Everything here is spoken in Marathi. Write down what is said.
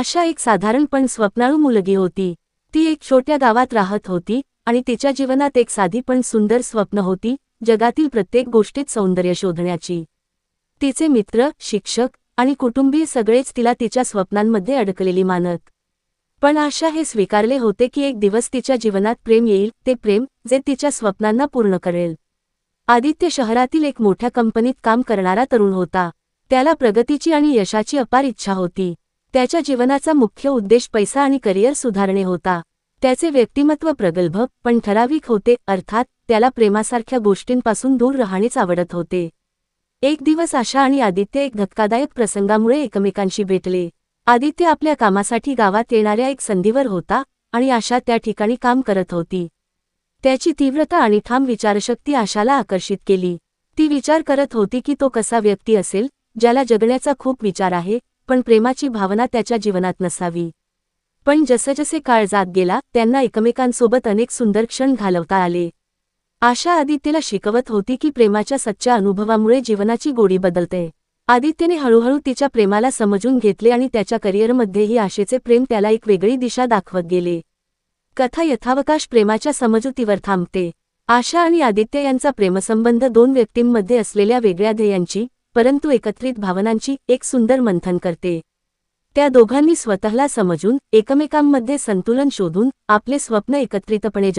आशा एक साधारण पण स्वप्नाळू मुलगी होती. ती एक छोट्या गावात राहत होती आणि तिच्या जीवनात एक साधी पण सुंदर स्वप्न होती जगातील प्रत्येक गोष्टीत सौंदर्य शोधण्याची. तिचे मित्र शिक्षक आणि कुटुंबीय सगळेच तिला तिच्या स्वप्नांमध्ये अडकलेली मानत. पण आशा हे स्वीकारले होते की एक दिवस तिच्या जीवनात प्रेम येईल ते प्रेम जे तिच्या स्वप्नांना पूर्ण करेल. आदित्य शहरातील एक मोठ्या कंपनीत काम करणारा तरुण होता. त्याला प्रगतीची आणि यशाची अपार इच्छा होती. त्याच्या जीवनाचा मुख्य उद्देश पैसा आणि करिअर सुधारणे होता. त्याचे व्यक्तिमत्व प्रगल्भ पण ठराविक होते अर्थात त्याला प्रेमासारख्या गोष्टींपासून दूर राहणेच आवडत होते. एक दिवस आशा आणि आदित्य एक धक्कादायक प्रसंगामुळे एकमेकांशी भेटले. आदित्य आपल्या कामासाठी गावात येणाऱ्या एक संधीवर होता आणि आशा त्या ठिकाणी काम करत होती. त्याची तीव्रता आणि ठाम विचारशक्ती आशाला आकर्षित केली. ती विचार करत होती की तो कसा व्यक्ती असेल ज्याला जगण्याचा खूप विचार आहे पण प्रेमाची भावना त्याच्या जीवनात नसावी. पण जसजसे काळ जात गेला त्यांना एकमेकांसोबत अनेक सुंदर क्षण घालवता आले. आशा आदित्यला शिकवत होती की प्रेमाच्या सच्च्या अनुभवामुळे जीवनाची गोडी बदलते. आदित्यने हळूहळू तिच्या प्रेमाला समजून घेतले आणि त्याच्या करिअरमध्येही आशेचे प्रेम त्याला एक वेगळी दिशा दाखवत गेले. कथा यथावकाश प्रेमाच्या समजुतीवर थांबते. आशा आणि आदित्य यांचा प्रेमसंबंध दोन व्यक्तींमध्ये असलेल्या वेगळ्या ध्येयांची परंतु एकत्रित भावनांची एक सुंदर मंथन करते. त्या दोघांनी स्वतःला समजून एकमेकांमध्ये संतुलन शोधून आपले स्वप्न एकत्रितपणे